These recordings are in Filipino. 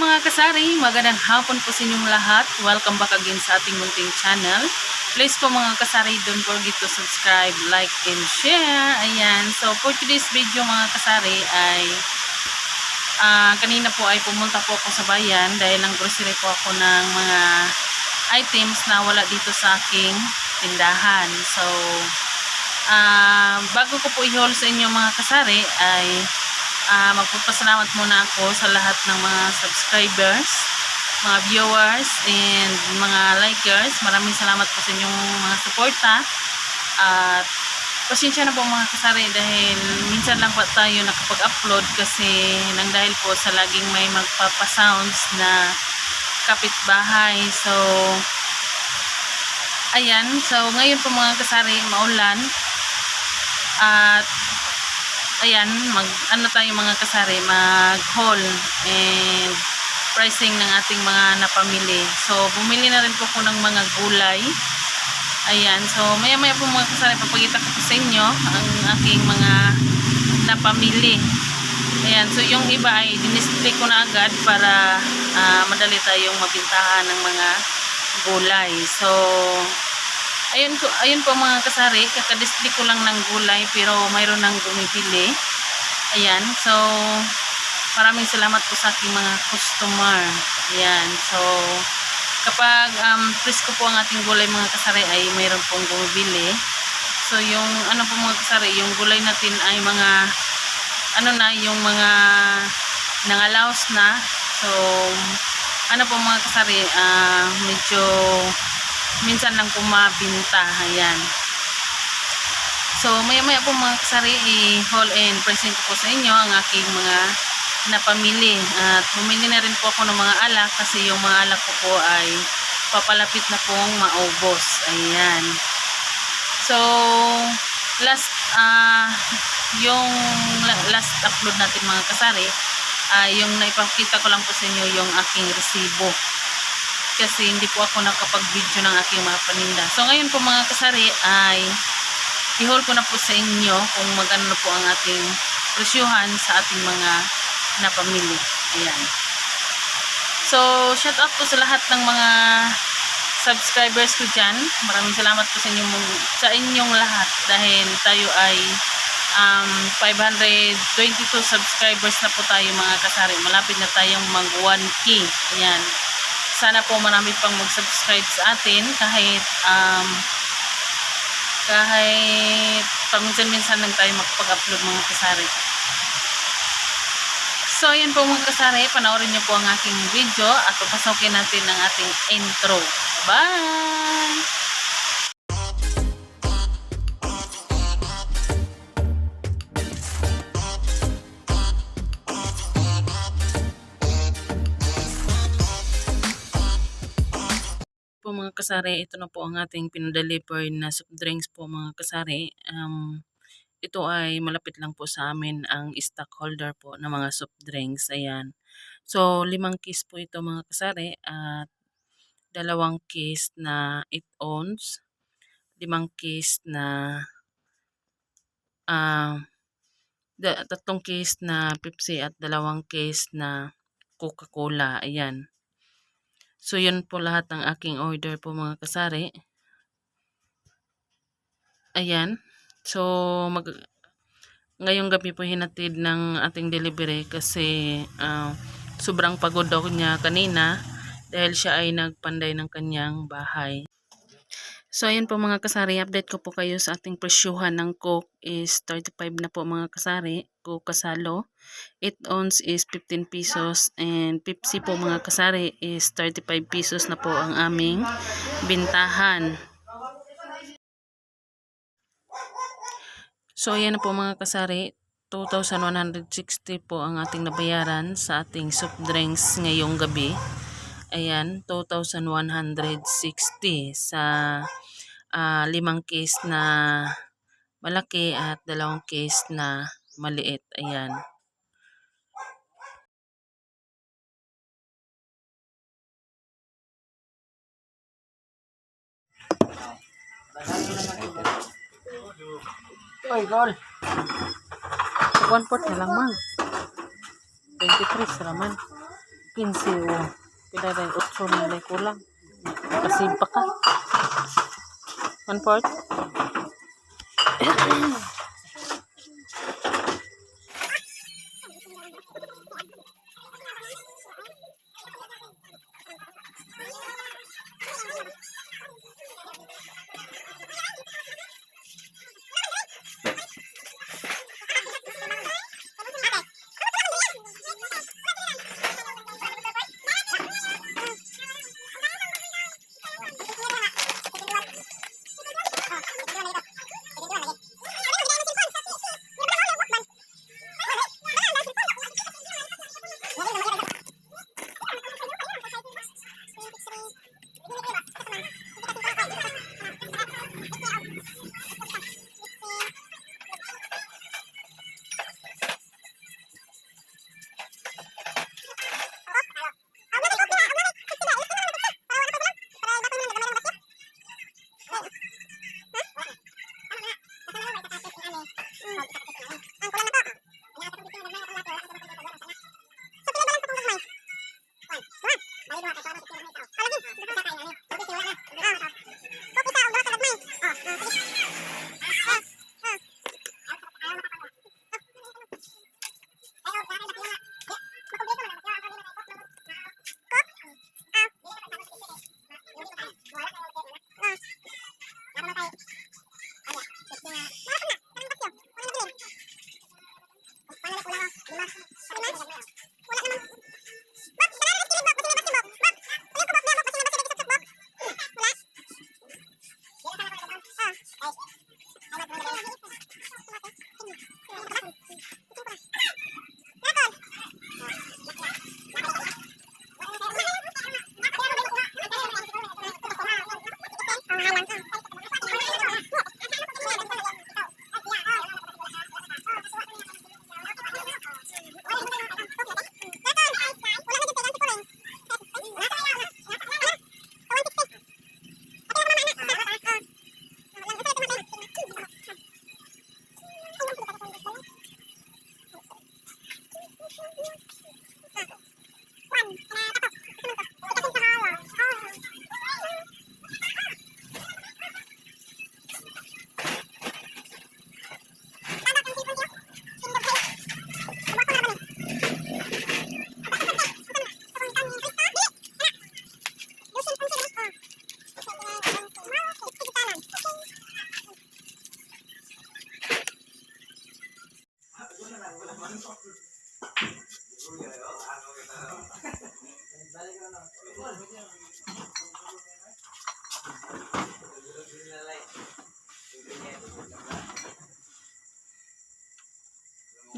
mga kasari, magandang hapon po sa inyong lahat. Welcome back again sa ating munting channel. Please po mga kasari, don't forget to subscribe, like, and share. Ayan, so for today's video mga kasari ay ah, kanina po ay pumunta po ako sa bayan dahil ang grocery po ako ng mga items na wala dito sa aking tindahan. So, ah, bago ko po i-haul sa inyo mga kasari ay Ah, magpapasalamat muna ako sa lahat ng mga subscribers, mga viewers, and mga likers. Maraming salamat po sa inyong mga suporta. At pasensya na po mga kasari dahil minsan lang po tayo nakapag-upload kasi nang dahil po sa laging may magpapasounds na kapitbahay. So, ayan. So, ngayon po mga kasari, maulan. At ayan, mag ano tayo mga kasari, mag haul and pricing ng ating mga napamili. So, bumili na rin po ko ng mga gulay. Ayan, so maya maya po mga kasari, papakita ko po sa inyo ang aking mga napamili. Ayan, so yung iba ay dinisplay ko na agad para ah, madali tayong mabintahan ng mga gulay. So, ayun, ko, ayun po mga kasari, kakadisplay ko lang ng gulay pero mayroon nang bumibili. Ayan, so maraming salamat po sa aking mga customer. Ayan, so kapag um, presko po ang ating gulay mga kasari ay mayroon pong bumibili. So yung ano po mga kasari, yung gulay natin ay mga ano na, yung mga nangalaos na. So ano po mga kasari, ah, medyo minsan lang po mabinta. Ayan. So, maya-maya po mga kasari, i-haul and present ko sa inyo ang aking mga napamili. At bumili na rin po ako ng mga alak kasi yung mga alak ko po ay papalapit na pong maubos. Ayan. So, last, ah, yung la- last upload natin mga kasari, ah, yung naipakita ko lang po sa inyo yung aking resibo kasi hindi po ako nakapag-video ng aking mga paninda. So ngayon po mga kasari ay i-haul ko na po sa inyo kung magano po ang ating presyuhan sa ating mga napamili. Ayan. So, shout out po sa lahat ng mga subscribers ko dyan. Maraming salamat po sa inyong, sa inyong lahat dahil tayo ay um, 522 subscribers na po tayo mga kasari. Malapit na tayong mag 1K. Ayan sana po marami pang mag-subscribe sa atin kahit um, kahit paminsan-minsan lang tayo makapag-upload mga kasari. So, ayan po mga kasari, panoorin niyo po ang aking video at papasokin natin ang ating intro. Bye! Po mga kasari, ito na po ang ating pinadeliver na soft drinks po mga kasari. Um, ito ay malapit lang po sa amin ang stockholder po ng mga soft drinks. Ayan. So, limang case po ito mga kasari at dalawang case na 8 ounce, limang case na da- tatlong case na Pepsi at dalawang case na Coca-Cola. Ayan. So, yun po lahat ng aking order po mga kasari. Ayan. So, mag ngayong gabi po hinatid ng ating delivery kasi ah, sobrang pagod daw niya kanina dahil siya ay nagpanday ng kanyang bahay. So, ayun po mga kasari, update ko po kayo sa ating presyuhan ng Coke is 35 na po mga kasari, Coke Kasalo. 8 ounce is 15 pesos and Pepsi po mga kasari is 35 pesos na po ang aming bintahan. So, ayan na po mga kasari, 2,160 po ang ating nabayaran sa ating soft drinks ngayong gabi. Ayan, 2,160 sa ah, limang case na malaki at dalawang case na maliit. Ayan. Oy, gol. One port na lang, mang. 23 sa laman. 15 o. Pila rin, 8 na lang kulang. Kasi pa ka. One fourth.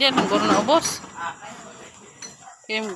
Diyan, ang guro na ubos. Kim,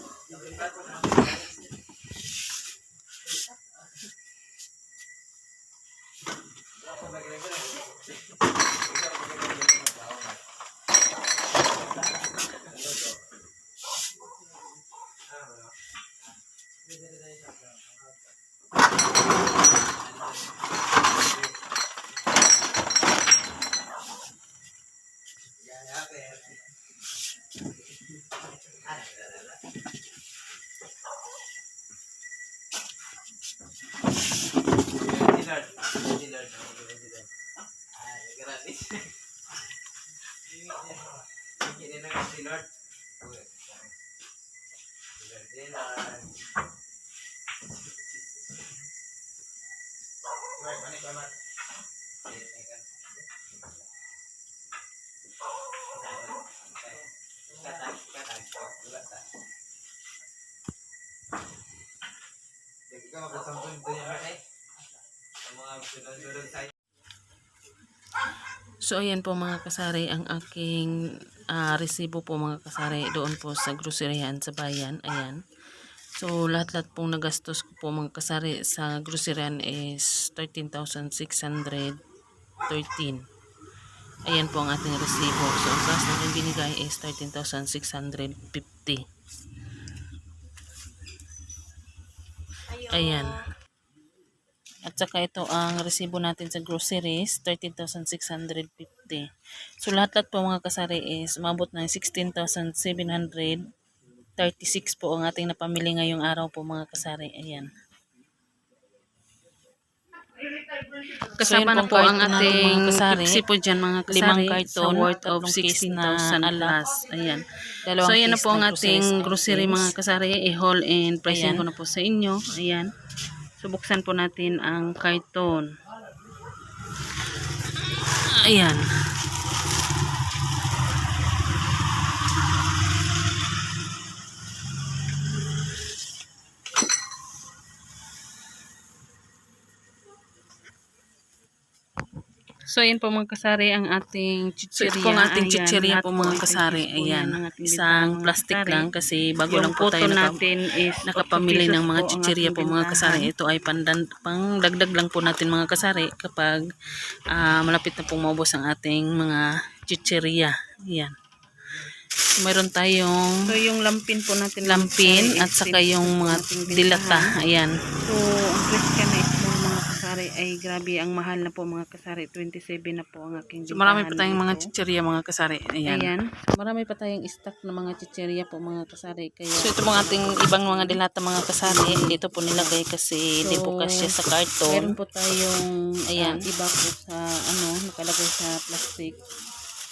So, ayan po mga kasari, ang aking ah, resibo po mga kasari doon po sa groceryhan sa bayan. Ayan. So, lahat-lahat pong nagastos ko po mga kasari sa groceryhan is 13,613. Ayan po ang ating resibo. So, ang cash natin binigay is 13,650. Ayan. At saka ito ang resibo natin sa groceries, 13,650. So lahat-lahat po mga kasari is umabot ng 16,700 36 po ang ating napamili ngayong araw po mga kasari. Ayan. Kasama yun na po ang ating. Pepsi po dyan mga kasari. Limang sa carton, worth of tatlong 16,000 na plus. Ayan. Dalawang So, ayan na po ang ng ating grocery mga kasari. I-haul and pricing Ayan. ko na po sa inyo. Ayan. So, buksan po natin ang carton. Ayan. So, ayan po mga kasari ang ating So, chichirya. ito po ang ating chichirya po mga ay kasari. 10 po Ayan. Isang plastic kasari. lang kasi bago Yung lang po tayo naka, nakapamili 8 ng mga chichirya po mga kasari. Ito ay pandan, pang dagdag lang po natin mga kasari kapag ah, malapit na pong maubos ang ating mga chichirya. Ayan. So, mayroon tayong So, yung lampin po natin. lampin at saka 10 yung mga dilata. Ayan. So, ang presyo na mga kasari ay grabe ang mahal na po mga kasari. 27 na po ang aking So, marami pa tayong mga chichirya mga kasari. Ayan. Ayan. So, marami pa tayong stock na mga chicheria po mga kasari. Kaya, So ito pong ating ibang mga dilata mga kasari. Dito po nilagay kasi hindi po kasya sa meron karton. po tayong Ayan. ayan. iba po sa ano, nakalagay sa plastic.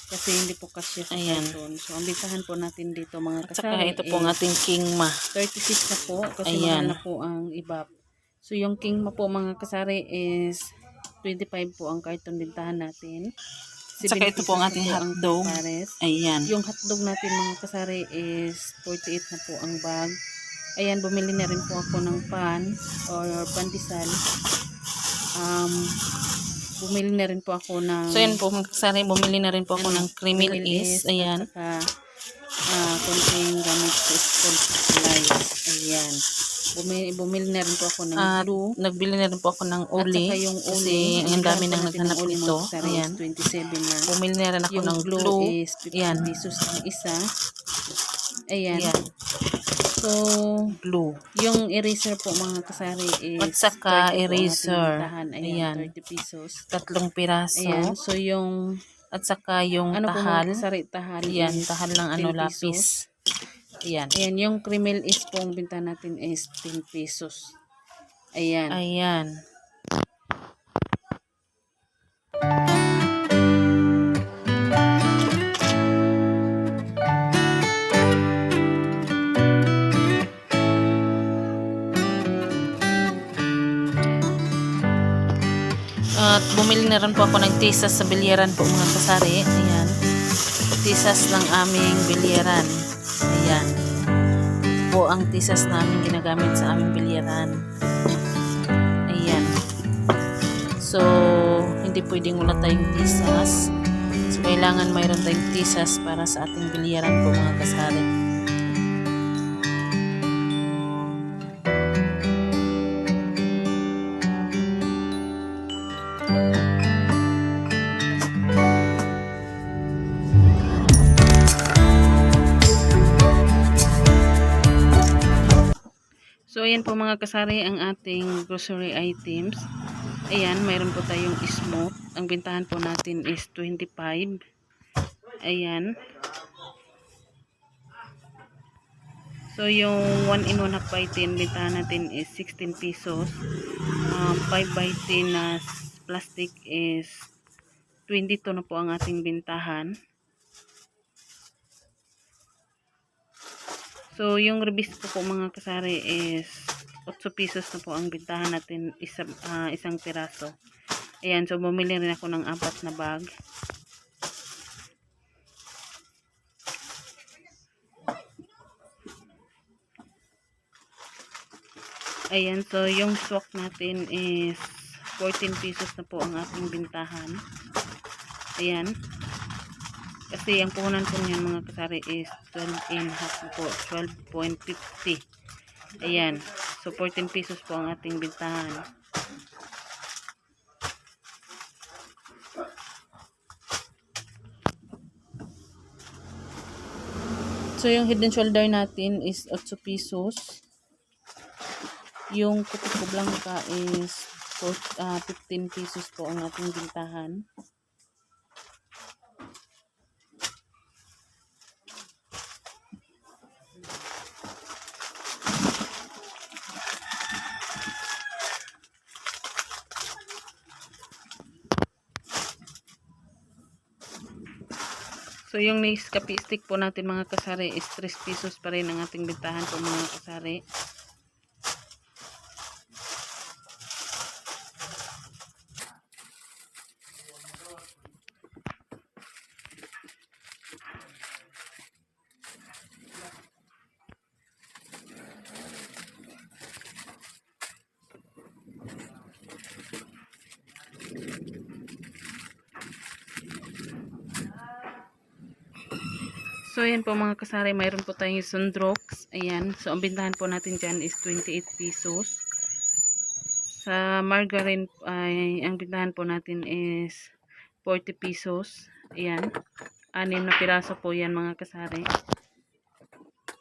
Kasi hindi po kasya sa Ayan. karton. So, ang bintahan po natin dito mga At saka ito po ang ating kingma. 36 na po kasi Ayan. mahal na po ang ibab. So yung king mo po mga kasari is 25 po ang karton bintahan natin. At saka 7 ito po ang ating hotdog. pares. Ayan. Yung hotdog natin mga kasari is 48 na po ang bag. Ayan, bumili na rin po ako ng pan or pandesal. Um, bumili na rin po ako ng So yan po mga kasari. Bumili na rin po ako ng creamy is. Ayan. At saka, ah, konting gamit sa school supplies. Ayan. Bumili, bumili na rin po ako ng At glue. nagbili na rin po ako ng At uli. saka yung Kasi uli. ang dami nang naghanap nito. Ayan. is 27 na. Bumili na rin ako Yung ng glue, glue. is 50 Ayan. pesos ang isa. Ayan. Ayan. So, Glue. yung eraser po mga kasari is At saka 30 po ang ating eraser. Ayan, Ayan. 30 pesos. Tatlong piraso. Ayan. So, yung At saka yung ano po mga tahal. kasari, tahal. Ayan. Tahal ng ano 10 lapis. pesos. Ayan. Ayan, yung cremel is po ang binta natin is 10 pesos. Ayan. Ayan. At bumili na rin po ako ng tisas sa bilyaran po mga kasari. Ayan. Tisas ng aming bilyaran. Ayan. Po ang tisas namin ginagamit sa aming bilyaran. Ayan. So, hindi pwedeng wala tayong tisas. So, kailangan mayroon tayong tisas para sa ating bilyaran po mga kasari. Ayan po mga kasari ang ating grocery items. Ayan, mayroon po tayong smoke. Ang bintahan po natin is 25. Ayan. So, yung 1 in 1 half by 10, bintahan natin is 16 pesos. Um, 5 by 10 na plastic is 22 na po ang ating bintahan. So, yung release po po mga kasari is 8 pesos na po ang bintahan natin isa, ah, isang piraso. Ayan, so bumili rin ako ng apat na bag. Ayan, so yung swak natin is 14 pesos na po ang ating bintahan. Ayan. Kasi ang puhunan po niyan mga kasari is 12 and half po. 12.50. Ayan. So 14 pesos po ang ating bintahan. So yung head and shoulder natin is 8 pesos. Yung kuko blanca is four- ah, 15 pesos po ang ating bintahan. So yung Nescafe stick po natin mga kasari is 3 pesos pa rin ang ating bentahan po mga kasari. So, ayan po mga kasari, mayroon po tayong sundrox. Ayan. So, ang bintahan po natin dyan is 28 pesos. Sa margarine, ay, ang bintahan po natin is 40 pesos. Ayan. Anim na piraso po yan mga kasari.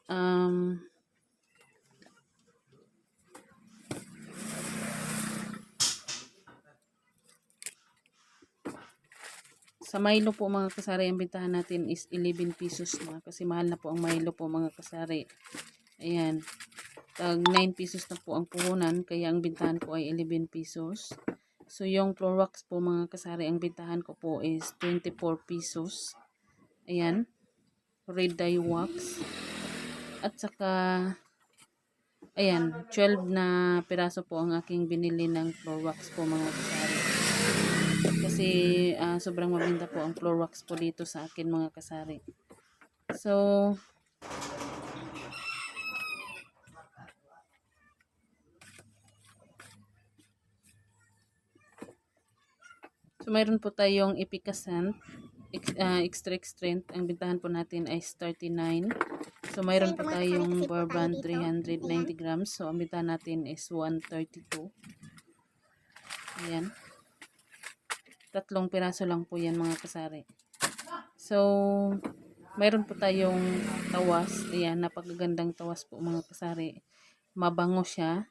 Um, Sa Milo po mga kasari, ang bintahan natin is 11 pesos na. Kasi mahal na po ang Milo po mga kasari. Ayan. Tag 9 pesos na po ang puhunan. Kaya ang bintahan ko ay 11 pesos. So yung Clorox po mga kasari, ang bintahan ko po is 24 pesos. Ayan. Red dye wax. At saka, ayan, 12 na piraso po ang aking binili ng Clorox po mga kasari kasi ah, sobrang mabinta po ang floor wax po dito sa akin mga kasari. So, So, mayroon po tayong Epicasant, ex, ah, extra strength. Ang bintahan po natin ay 39. So, mayroon po tayong Bourbon 390 grams. So, ang bintahan natin is 132. Ayan. Tatlong piraso lang po yan mga kasari. So, mayroon po tayong tawas. Ayan, napakagandang tawas po mga kasari. Mabango siya.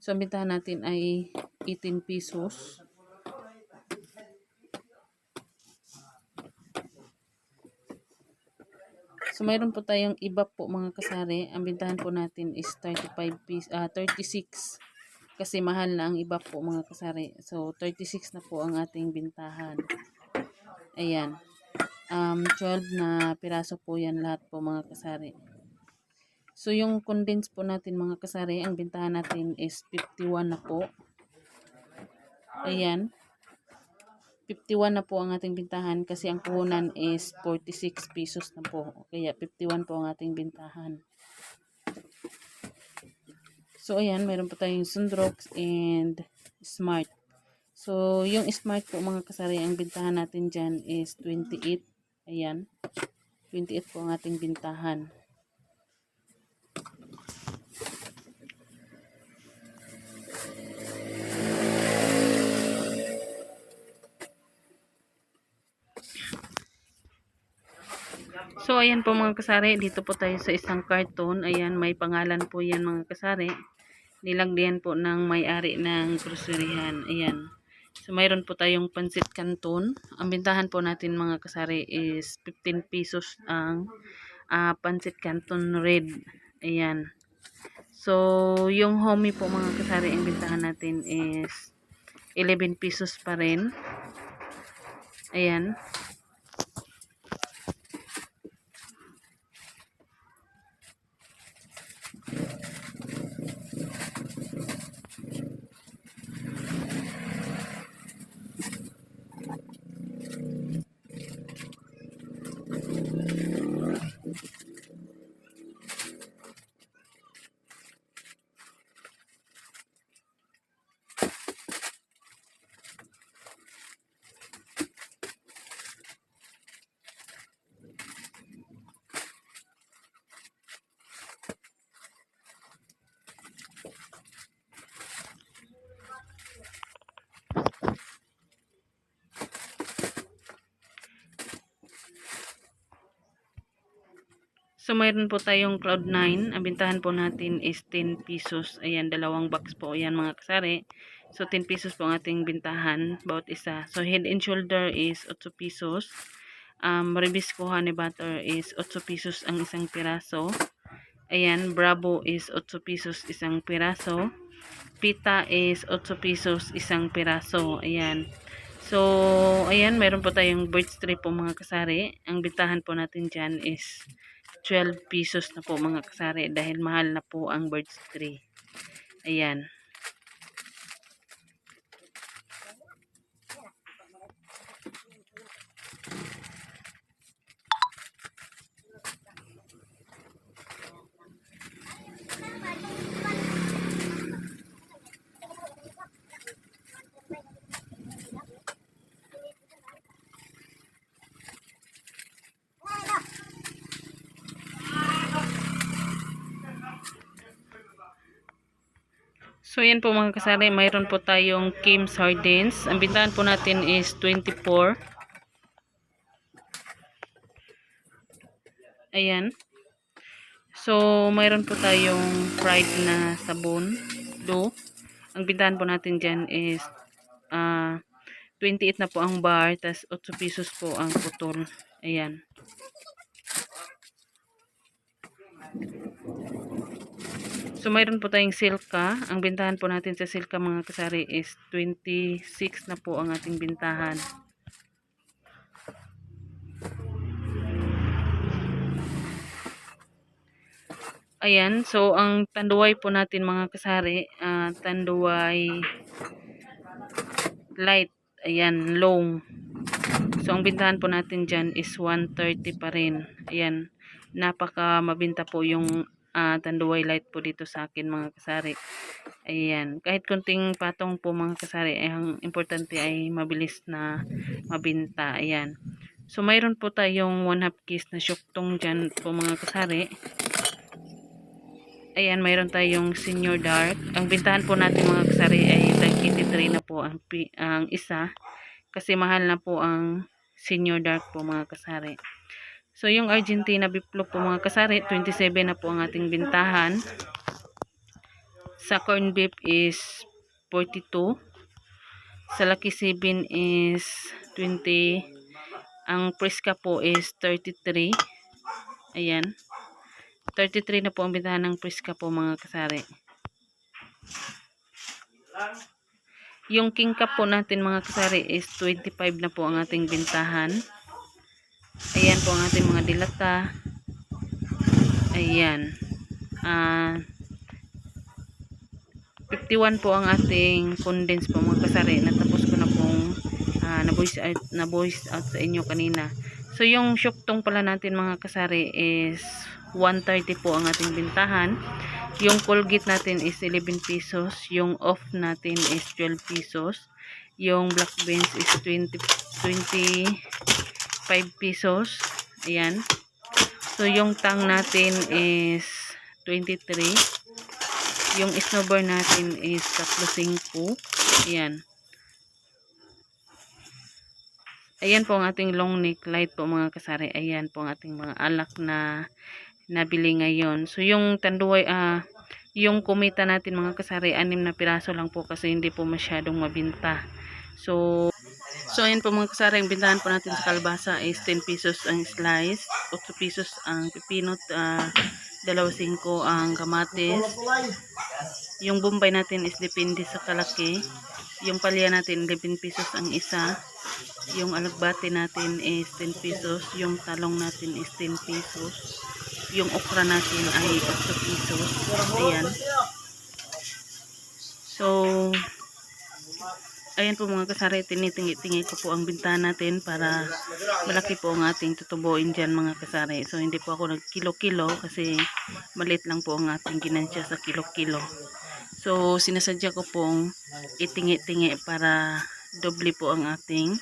So, ang natin ay 18 pesos. So, mayroon po tayong iba po mga kasari. Ang bintahan po natin is 35 pesos, ah 36 kasi mahal na ang iba po mga kasari. So, 36 na po ang ating bintahan. Ayan. Um, 12 na piraso po yan lahat po mga kasari. So, yung condense po natin mga kasari, ang bintahan natin is 51 na po. Ayan. 51 na po ang ating bintahan kasi ang puhunan is 46 pesos na po. Kaya 51 po ang ating bintahan. So, ayan, meron po tayong Sundrox and Smart. So, yung Smart po mga kasari, ang bintahan natin dyan is 28. Ayan. 28 po ang ating bintahan. So, ayan po mga kasari. Dito po tayo sa isang carton. Ayan, may pangalan po yan mga kasari. Nilagyan po ng may-ari ng groceryhan. Ayan. So, mayroon po tayong pansit canton. Ang bintahan po natin mga kasari is 15 pesos ang ah, pansit canton red. Ayan. So, yung homie po mga kasari, ang bintahan natin is 11 pesos pa rin. Ayan. So, mayroon po tayong Cloud9. Ang bintahan po natin is 10 pesos. Ayan, dalawang box po. Ayan, mga kasari. So, 10 pesos po ang ating bintahan. Bawat isa. So, head and shoulder is 8 pesos. Um, Ribisco honey butter is 8 pesos ang isang piraso. Ayan, Bravo is 8 pesos isang piraso. Pita is 8 pesos isang piraso. Ayan. So, ayan, meron po tayong birch tree po mga kasari. Ang bintahan po natin dyan is 12 pesos na po mga kasari dahil mahal na po ang birch tree. Ayan. So, yan po mga kasari. Mayroon po tayong Kim Sardines. Ang bintahan po natin is 24. Ayan. So, mayroon po tayong fried na sabon. Do. Ang bintahan po natin dyan is ah 28 na po ang bar. tas 8 pesos po ang putol. Ayan. So, mayroon po tayong silka. Ang bintahan po natin sa silka mga kasari is 26 na po ang ating bintahan. Ayan. So, ang tanduay po natin mga kasari, ah, tanduay light. Ayan, long. So, ang bintahan po natin dyan is 130 pa rin. Ayan. Napaka mabinta po yung ah, tanduay light po dito sa akin mga kasari. Ayan. Kahit kunting patong po mga kasari, ay ang importante ay mabilis na mabinta. Ayan. So, mayroon po tayong one half kiss na syuktong dyan po mga kasari. Ayan, mayroon tayong senior dark. Ang bintahan po natin mga kasari ay tag 83 na po ang, ang isa. Kasi mahal na po ang senior dark po mga kasari. So, yung Argentina biplop po mga kasari, 27 na po ang ating bintahan. Sa corn beef is 42. Sa Lucky 7 is 20. Ang Prisca po is 33. Ayan. 33 na po ang bintahan ng Prisca po mga kasari. Yung king cup po natin mga kasari is 25 na po ang ating bintahan. Ayan po ang ating mga dilata. Ayan. Ah 51 po ang ating condense po mga kasari. Natapos ko na pong ah, na-voice out, na-voice out sa inyo kanina. So yung syuktong pala natin mga kasari is 130 po ang ating bintahan. Yung Colgate natin is 11 pesos. Yung off natin is 12 pesos. Yung black beans is 20 25 pesos. Ayan. So yung tang natin is 23. Yung snowbar natin is 35. Ayan. Ayan po ang ating long neck light po mga kasari. Ayan po ang ating mga alak na nabili ngayon. So yung tanduay, ah, yung kumita natin mga kasari, anim na piraso lang po kasi hindi po masyadong mabinta. So, so ayan po mga kasari, ang bintahan po natin sa kalbasa is 10 pesos ang slice, 8 pesos ang pipinot, ah, 2.5 ang kamatis. Yung bombay natin is depende sa kalaki. Yung palya natin 11 pesos ang isa. Yung alagbate natin is 10 pesos. Yung talong natin is 10 pesos. Yung okra natin ay 8 pesos. Ayan. So, ayan po mga kasari, tinitingi-tingi ko po ang bintahan natin para malaki po ang ating tutubuin dyan mga kasari. So, hindi po ako nag-kilo-kilo kasi malit lang po ang ating ginansya sa kilo-kilo. So, sinasadya ko pong itingi-tingi para doble po ang ating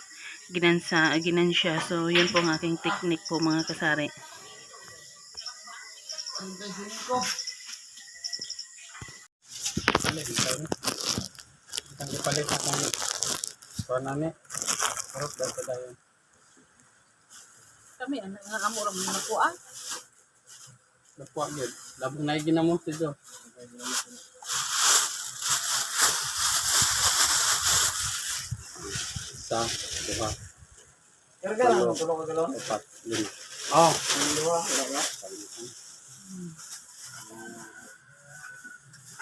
ginansa, ginansya. So, yan po ang aking technique po mga kasari. Ang ipalit ako ng kuha namin. Harap daw sa dayon. Kami, ang amura mo na ah. Napuwa yun. Labong na ginamot ito. Isa, dua, Karga lang mo tulo ka galon. apat, lima. Oh, Dua, wala.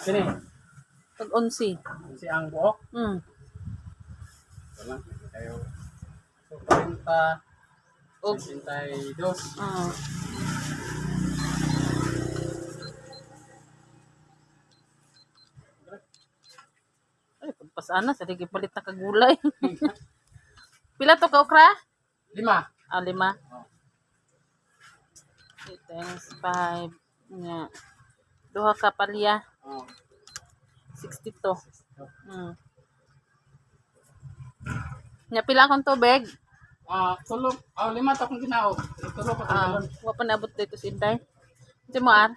sini. Pag onsi. Si ang buok. Hmm. Wala. Ayaw. So, 40, Og 62. ah. Ay, pagpasana sa palit na kagulay. Pila to ka okra? Lima. Ah, lima. Okay, times five. Nga. Duha ka palya. Oh. 62. Hmm. Nya pila akong tubig? Ah, tulog. Ah, lima to akong ginaog. Tulog ko Ah, uh, wa pa naabot dito si Inday. Ito mo ar.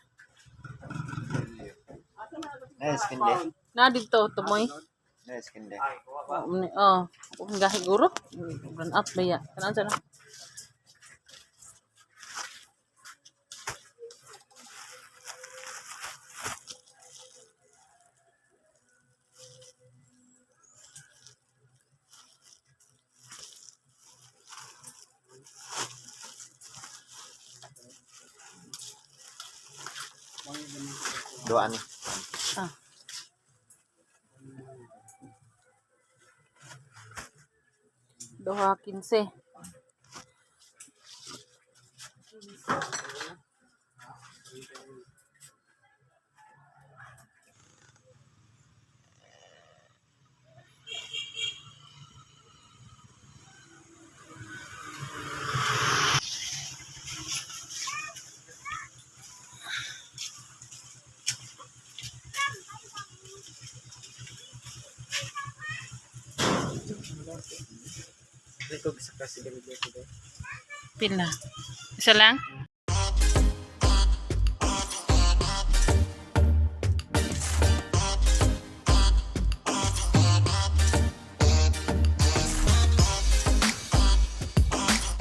Yes, kindi. Na dito tumoy. Yes, kindi. Oh, oh, kung gahi guro. Run out ba ya? Kanan sana. Dua ni. Ah. Doha 15. 15. Pila. Isa lang?